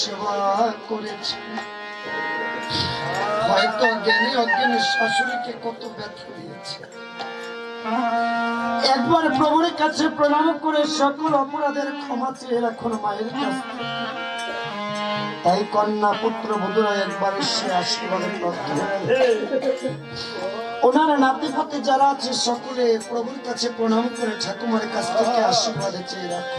সেবা করেছে। হয়তো জ্ঞানী অজ্ঞানী শাশুড়িকে কত ব্যথা দিয়েছে। একবার প্রভুর কাছে প্রণাম করে সকল অপরাধের ক্ষমা চেয়ে রাখুন মায়ের কাছে তাই কন্যা পুত্র বধুরা একবার সে আশীর্বাদে ওনার নাতিপতি যারা আছে, সকলে প্রভুর কাছে প্রণাম করে ঠাকুমার কাছ থেকে আশীর্বাদে চেয়ে রাখো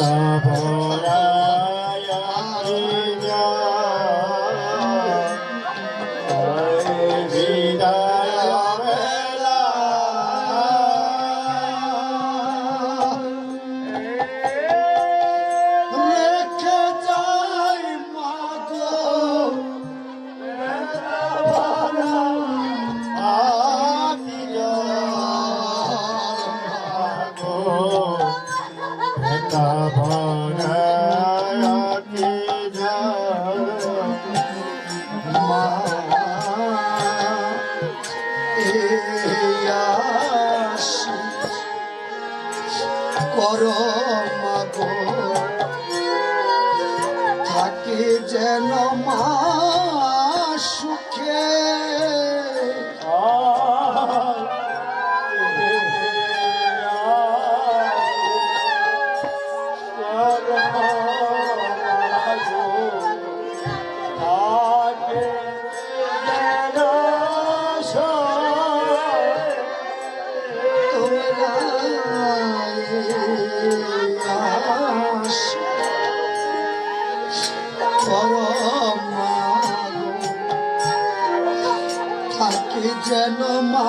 রেখে করো মাগো। থাকে যেন মা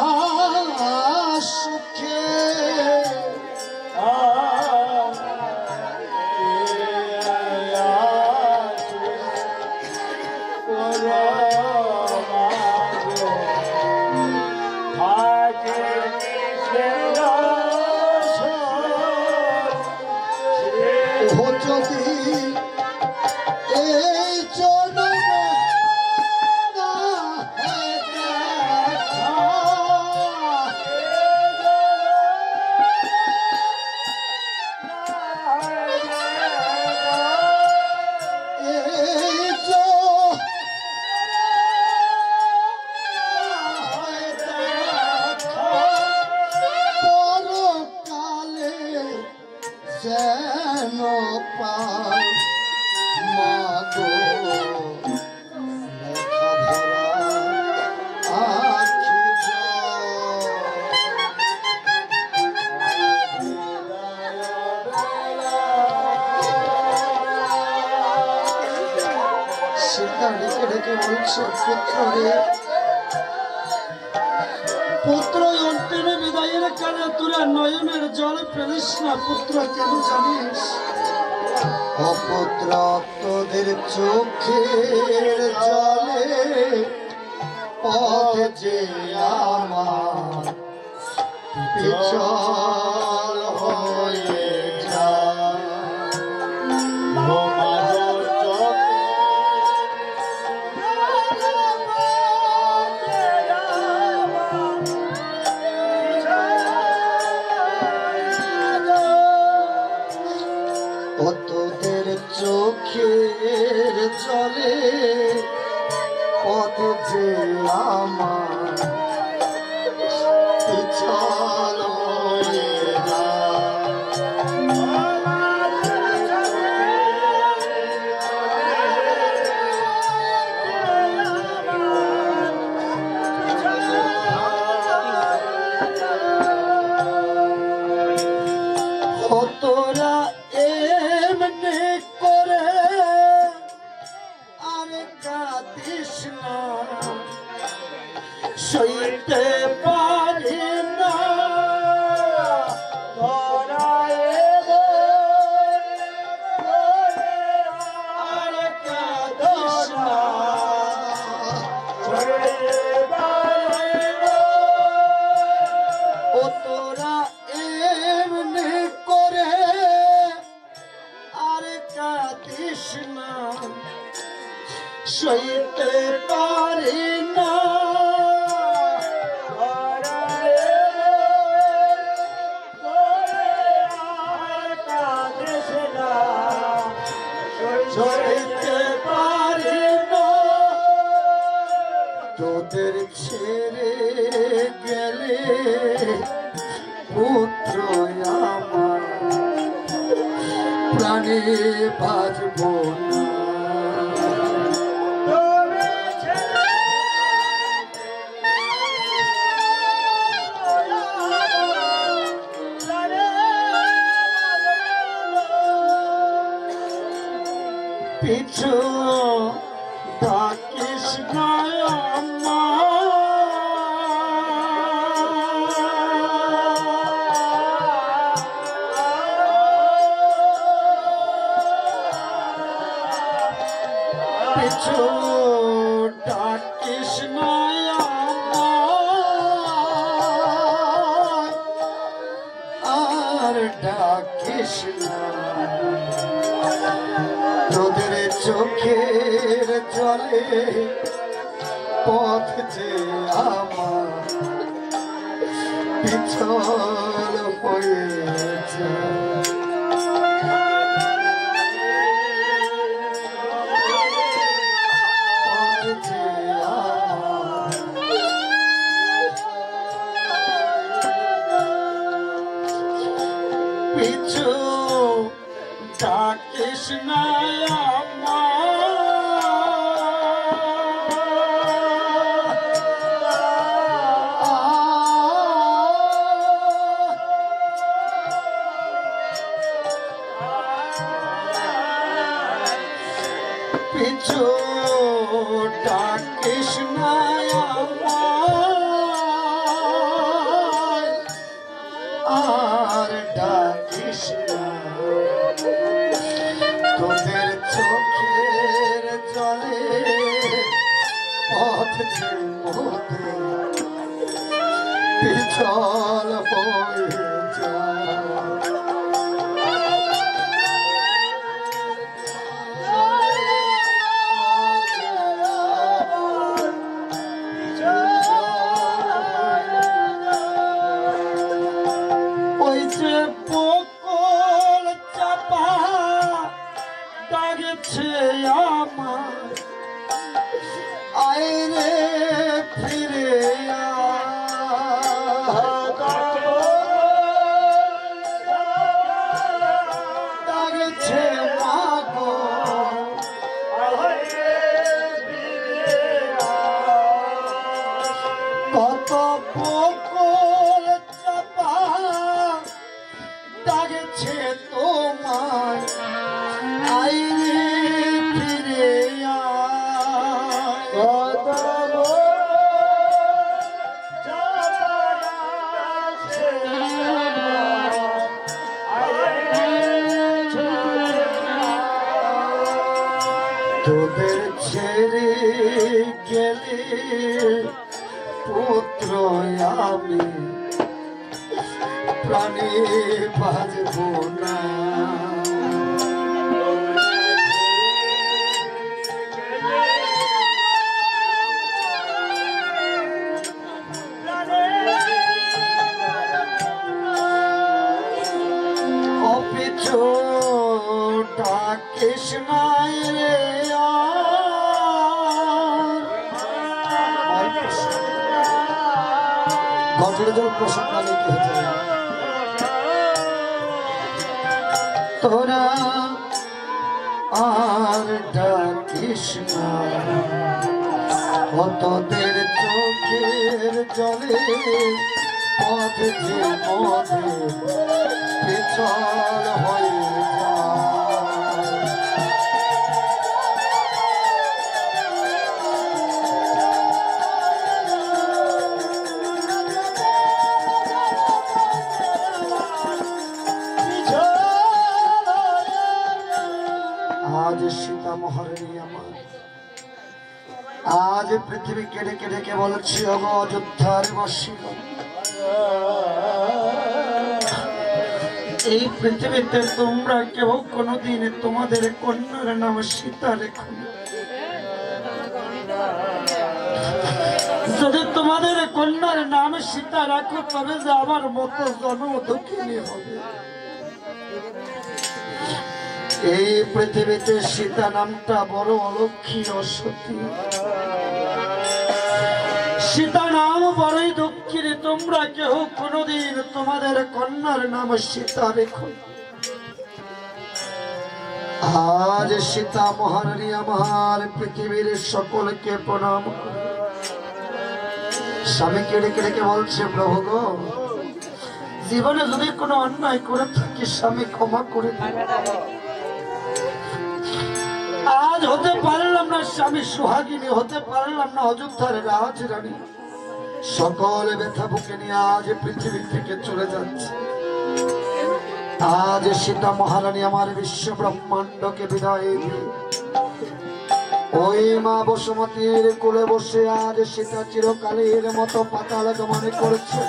তোদের চোখের জলে পথ যে আমার পিছন সইতে পারি না। পিছু। পথ যে আমার পিছল হয়ে aynı bir তোদের ছেড়ে গেলে পুত্র আমি প্রাণী বাজব না। তোরা আর ডাকিস না। কতদের চোখের জলে পথ যে মধে পিছল হয়ে আজ পৃথিবী কেটে কেটে কে বলছি অগ অযোধ্যার এই পৃথিবীতে তোমরা কেউ কোনোদিন তোমাদের কন্যার নাম সীতা রেখো যদি তোমাদের কন্যার নাম সীতা রাখো, তবে যে আমার মতো জন্ম দুঃখিনী হবে। এই পৃথিবীতে সীতা নামটা বড় অলক্ষী অসতী সীতা নাম বড়ই দুঃখিনী, তোমরা কেহ কোনোদিন তোমাদের কন্যার নাম সীতা রেখো। আজ সীতা মহারানী আমার পৃথিবীর সকলকে প্রণাম করে স্বামী কেড়ে কেড়ে কে বলছে, প্রভু গো, জীবনে যদি কোনো অন্যায় করে থাকি, স্বামী ক্ষমা করে দিন। আজ হতে পারলাম না স্বামী সুহাগিনী, হতে পারলাম না অযোধ্যার রাজ রানী সকল ব্যথা বুকে নিয়ে আজ পৃথিবী থেকে চলে যাচ্ছে। আজ সীতা মহারানী আমার বিশ্ব ব্রহ্মাণ্ডকে বিদায় দিয়ে ওই মা বসুমতীর কোলে বসে আজ সীতা চিরকালের মতো পাতাল গমন করছে।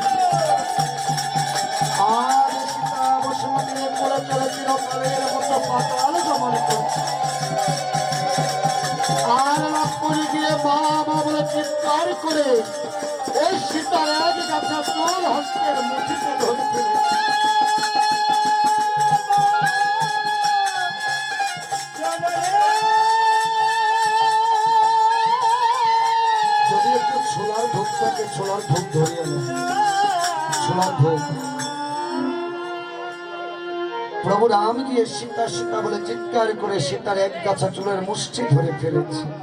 চিৎকার করে ওই সীতার এক গাছা তোর হস্তের মুঠিতে ধরে ফেলেছে। যদি প্রভু রাম গিয়ে সীতা সীতা বলে চিৎকার করে সীতার এক গাছা চুলের মুষ্টি ধরে ফেলেছে।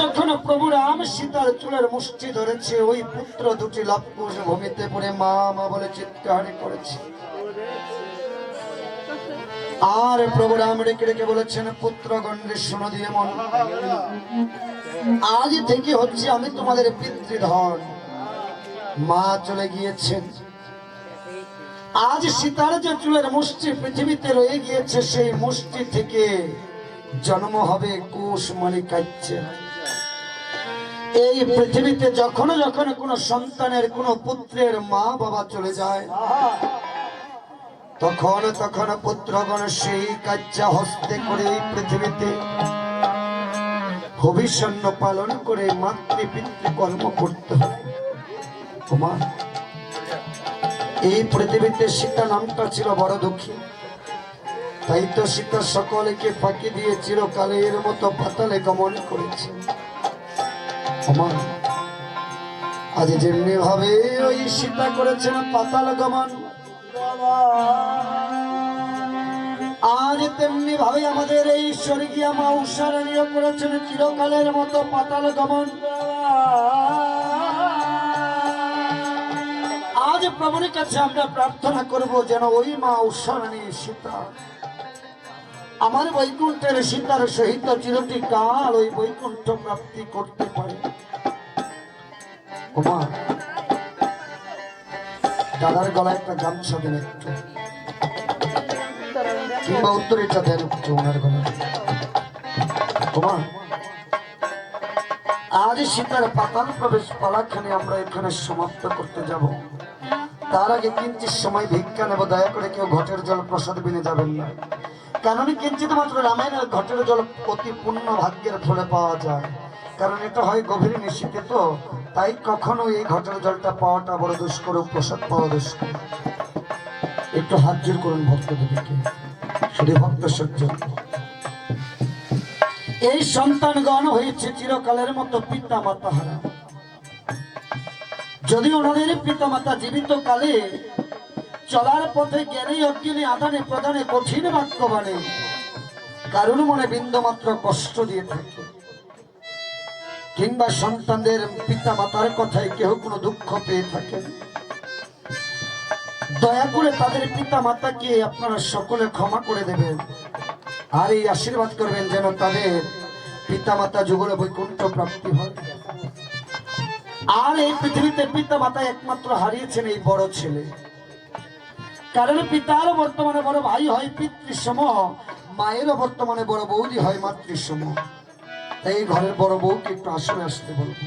যখন প্রভু রাম সীতার চুলের মুষ্টি ধরেছে, ওই পুত্র দুটি লক্ষুষ ভূমিতে পড়ে মা মা বলে চিৎকার করেছে। আর প্রভু রাম রেখে রেখে বলেছেন, পুত্র গণ্ডে শোনো দিয়ে মন আজ থেকে হচ্ছে আমি তোমাদের পিতৃধন। মা চলে গিয়েছেন। আজ সীতার যে চুলের মুষ্টি পৃথিবীতে রয়ে গিয়েছে, সেই মুষ্টি থেকে জন্ম হবে কুশ মণি কাচ্ছে এই পৃথিবীতে যখন যখন কোনো সন্তানের কোনো পুত্রের মা বাবা চলে যায় তখন তখন পুত্রগণ সেই কাজ্যা হস্তে করে এই পৃথিবীতে ভবিষ্যন্ন পালন করে মাতৃ পিতৃ কর্ম করতে হবে কুমার এই পৃথিবীতে সীতা নামটা ছিল বড় দুঃখী। তাই তো সীতা সকলকে ফাঁকি দিয়ে চিরকালের মতো পাতালে গমন করেছে। কুমার আজ যেমনি ভাবে ওই সীতা করেছেন পাতাল গমন, আজ তেমনি ভাবে আমাদের এই স্বর্গীয় মা উষারানীও করেছেন চিরকালের মতো পাতাল গমন। আজ প্রভুর কাছে আমরা প্রার্থনা করব যেন ওই মা উষারানী সীতা আমার বৈকুণ্ঠের সীতার সহিত চিরটি কাল ওই বৈকুণ্ঠ প্রাপ্তি করতে পারে। দাদার গলায় একটা গামছা দেন একটু। কিংবা উত্তরেটা দেন একটু ওনার গলায়। আজ সীতার পাতাল প্রবেশ পালাখানে আমরা এখানে সমাপ্ত করতে যাব। তার আগে কিঞ্চিত সময় ভিক্ষা নেব, দয়া করে কেউ ঘটের জল প্রসাদ বিনে যাবেন না। কারণ কিঞ্চিত মাত্র রামায়ণের ঘটের জল অতি পূর্ণ ভাগ্যের ফলে পাওয়া যায়। কারণ এটা হয় গভীর নিশীতে তো তাই কখনো এই ঘটের জলটা পাওয়াটা বড় দুষ্কর প্রসাদ পাওয়া দুষ্কর। একটু হাত জোর করুন ভক্তদেরকে। শুধু ভক্ত সহ্য। এই সন্তানগণ হয়েছে চিরকালের মতো পিতা মাতা হারা। যদি ওনাদের পিতা মাতা জীবিত কালে চলার পথে জ্ঞানী, অজ্ঞানী, আদানে প্রদানে কঠিন বাক্য বানে কারণ মনে বিন্দু মাত্র কষ্ট দিয়ে থাকে? কিংবা সন্তানদের পিতা মাতার কথায় কেউ কোনো দুঃখ পেয়ে থাকেন? দয়া করে তাদের পিতা মাতাকে আপনারা সকলে ক্ষমা করে দেবেন। আর এই আশীর্বাদ করবেন যেন তাদের পিতা মাতা যুগলে বৈকুণ্ঠ প্রাপ্তি হয়। আর এই পৃথিবীতে পিতা মাতা একমাত্র হারিয়েছেন এই বড় ছেলে। কারণ পিতারও বর্তমানে বড় ভাই হয় পিতৃসম মায়েরও বর্তমানে বড় বৌদি হয় মাতৃসম তাই এই ঘরের বড় বউকে একটু আসলে আসতে বলব।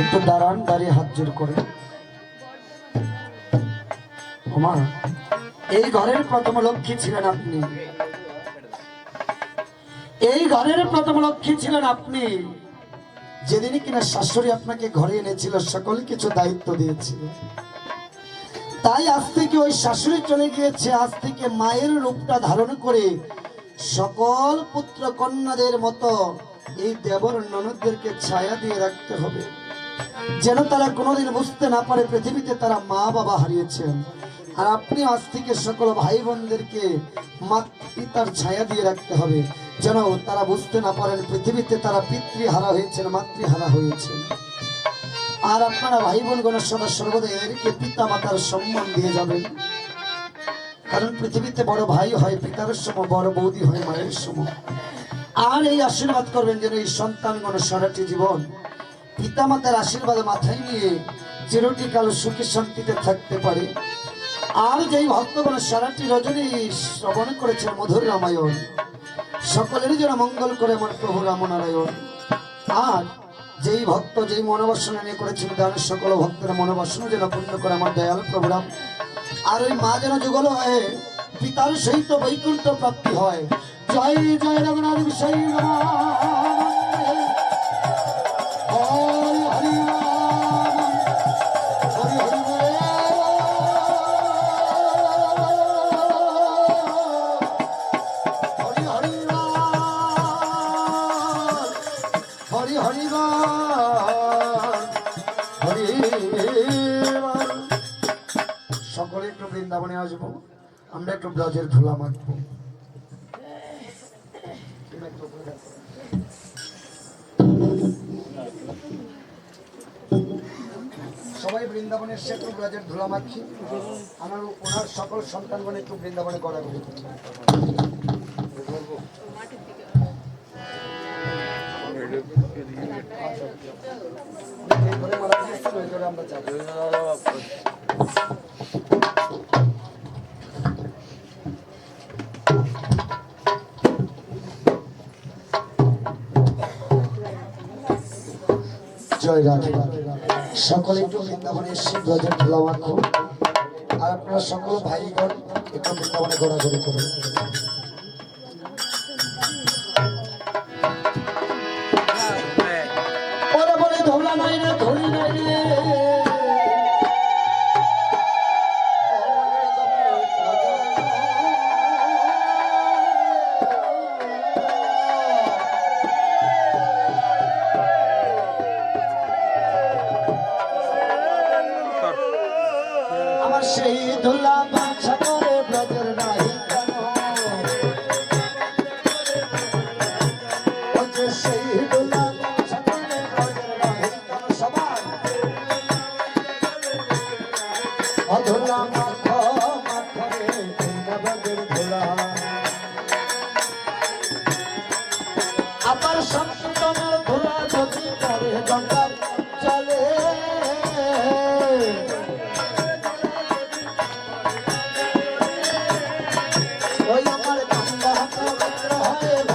একটু দাঁড়ান, দাঁড়িয়ে হাত জোর করে। এই ঘরের প্রথম লক্ষ্মী ছিলেন আপনি। এই ঘরের প্রথম লক্ষ্মী ছিলেন আপনি। যেদিন কিনা শাশুড়ি আপনাকে ঘরে এনেছিল, সকল কিছু দায়িত্ব দিয়েছিল। তাই আজ থেকে ওই শাশুড়ি চলে গিয়েছে, আজ থেকে মায়ের রূপটা ধারণ করে সকল পুত্র কন্যাদের মতো এই দেবর ননদদেরকে ছায়া দিয়ে রাখতে হবে। যেন তারা কোনোদিন বুঝতে না পারে পৃথিবীতে তারা মা বাবা হারিয়েছেন। আর আপনি আজ থেকে সকল ভাই বোনদেরকে মা পিতার ছায়া দিয়ে রাখতে হবে। যেন তারা বুঝতে না পারেন পৃথিবীতে তারা পিতৃহারা হয়েছেন, মাতৃহারা হয়েছেন। আর আপনারা ভাই বোন গণের সদা সর্বদা এদেরকে পিতা মাতার সম্মান দিয়ে যাবেন। কারণ পৃথিবীতে বড় ভাই হয়, পিতার সম, বড় বৌদি হয়, মায়ের সম। আর এই আশীর্বাদ করবেন যেন এই সন্তানগণ সারাটি জীবন পিতামাতার আশীর্বাদ মাথায় নিয়ে চিরটি সুখী শান্তিতে থাকতে পারে। আর যেই ভক্তগণ সারাটি রজনী শ্রবণ করেছেন মধুর রামায়ণ সকলেরই যেন মঙ্গল করে আমার প্রভু রামনারায়ণ। আর যেই ভক্ত, যেই মনোবাসনা নিয়ে করেছেন তার সকল ভক্তের মনোবাসনা যেন পূর্ণ করে আমার দয়াল প্রভু রাম। আর ওই মা যেন যুগল হয়ে পিতার সহিত বৈকুণ্ঠ প্রাপ্তি হয়। জয় জয় রঘুনাথ বিষয় এসে ধুলা মাখি আমার ওনার সকল সন্তানগণ একটু বৃন্দাবনে করা করি জয় রাধে। সকলে একটু বৃন্দাবনে এসে হাজার ধুলা মাখো আর আপনারা সকল ভাইগণ একটু বৃন্দাবনে ঘোরাঘুরি করুন। পবিত্র হয়